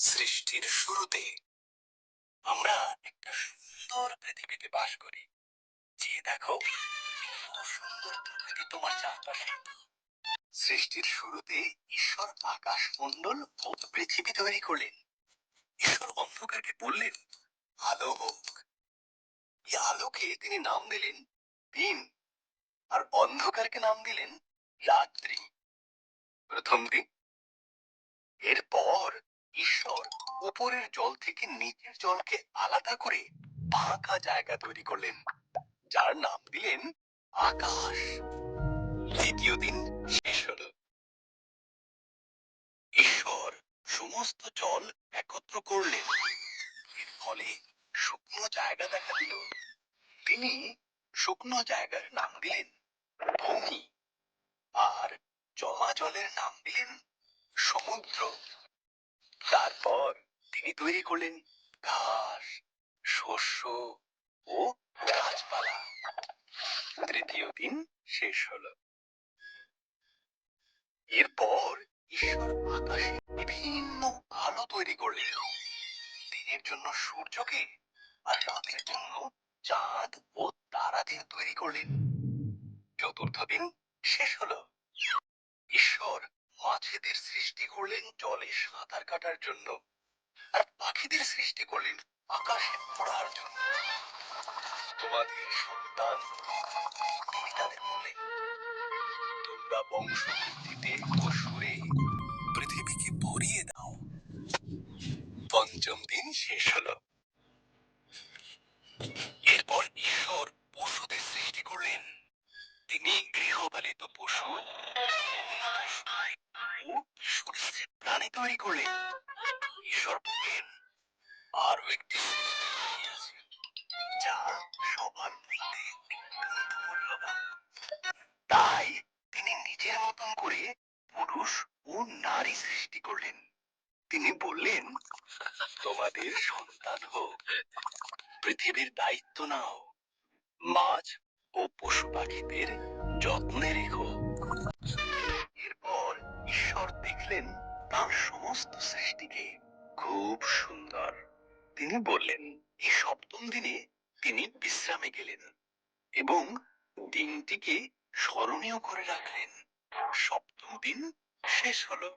সৃষ্টির শুরুতে আমরা একটা সুন্দর পৃথিবীতে বাস করি। যে দেখো সুন্দর প্রকৃতি তোমার চারপাশে। সৃষ্টির শুরুতে ঈশ্বর আকাশ মণ্ডল ও পৃথিবী তৈরি করলেন। ঈশ্বর অন্ধকারকে বললেন আলো হোক এই আলোকে তিনি নাম দিলেন দিন, আর অন্ধকারকে নাম দিলেন রাত্রি। প্রথম দিন এরপর ঈশ্বর উপরের জল থেকে নিচের জলকে আলাদা করে ফাঁকা জায়গা তৈরি করলেন, যার নাম দিলেন আকাশ। দ্বিতীয় দিন শেষ হলো। ঈশ্বর সমস্ত জল একত্র করলেন। এর ফলে শুকনো জায়গা দেখা দিল। তিনি শুকনো জায়গার নাম দিলেন ভূমি। আর জমা জলের নাম দিলেন সমুদ্র। তারপর তিনি তৈরি করলেন ঘাস শস্য ও গাছপালা। তৃতীয় দিন শেষ হলো। এরপর ঈশ্বর আকাশে বিভিন্ন আলো তৈরি করলেন। দিনের জন্য সূর্যকে আর রাতের জন্য চাঁদ ও তারা দিয়ে তৈরি করলেন। চতুর্থ দিন শেষ হলো। ঈশ্বর মাছেদের সৃষ্টি করলেন জলে সাঁতার কাটার জন্য। আর পাখিদের সৃষ্টি করলেন আকাশে ওড়ার জন্য। তোমাদের সন্তান তিনি তাদের বলে তোমরা বংশবৃদ্ধিতে ও সুরে পৃথিবীকে ভরিয়ে দাও। পঞ্চম দিন শেষ হলো। এরপর ঈশ্বর পশুদের সৃষ্টি করলেন। তিনি গৃহপালিত পশু। প্রাণী তৈরি করলেন। বললেন আরও একটি যা সবার মূল্যবান। তাই তিনি নিজের মতন করে পুরুষ ও নারী সৃষ্টি করলেন তিনি বললেন, তোমাদের সন্তান হোক, পৃথিবীর দায়িত্ব নাও, মাছ ও পশু পাখিদের যত্নে রেখো এরপর ঈশ্বর দেখলেন তার সমস্ত সৃষ্টিকে খুব সুন্দর। তিনি বললেন এই সপ্তম দিনে তিনি বিশ্রামে গেলেন এবং দিনটিকে স্মরণীয় করে রাখলেন। সপ্তম দিন শেষ হলো।